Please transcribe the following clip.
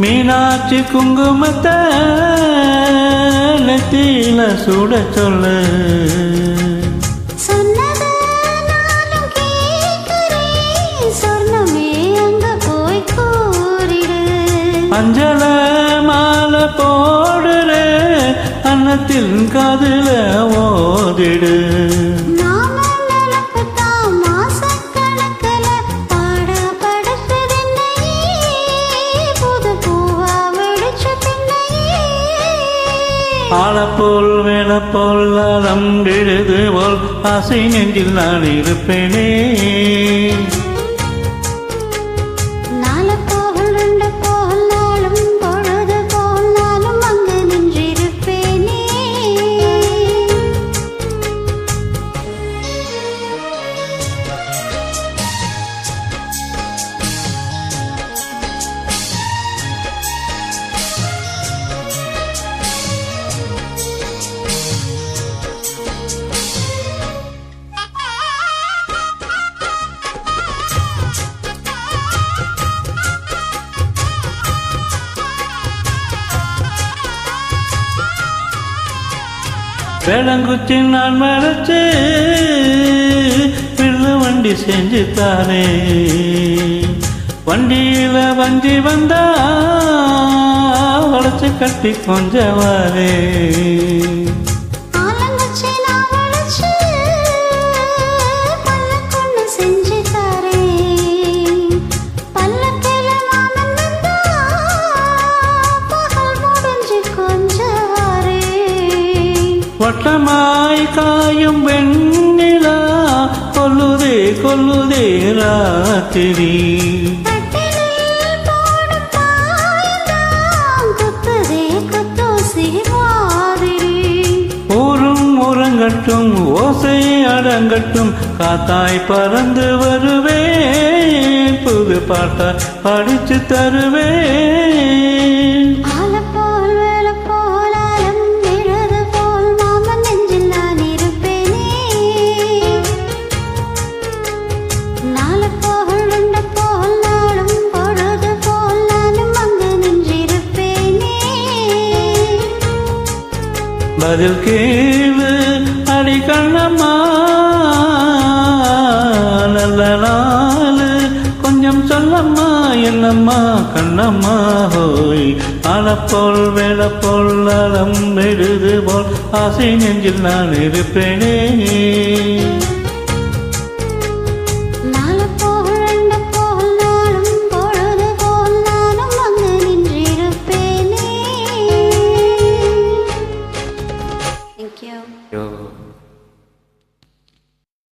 மீனாட்சி குங்குமத்தை நெத்தியில சூட சொல்லு. அஞ்சல மாலை போடுற அன்னத்தில் காதுல ஓதிடு. ஆளப்போல் வேலப்போல் அலம் எழுதுவோல் ஆசை நெஞ்சில் நான் இருப்பேனே. வேளங்குச்சி நான் மறைச்சு பிள்ளை வண்டி செஞ்சு தானே வண்டியில வஞ்சி வந்தா வளைச்சு கட்டி கொஞ்சவாரே. வரேன். வட்டமாய் காயும் வெண்ணிலா கொல்லுதே கொல்லுதே ராத்திரி உறங்கட்டும் ஓசை அடங்கட்டும் காத்தாய் பறந்து வருவேன் புது பாட்டா படிச்சு தருவேன் பதில் கேளு அடி கண்ணம்மா. நல்ல நாள் கொஞ்சம் சொல்லம்மா என்னம்மா கண்ணம்மா ஹோய். ஆனப்போல் வேளப்போல் நலம் விடுது போல் ஆசை நெஞ்சில் நான் இருப்பேனே.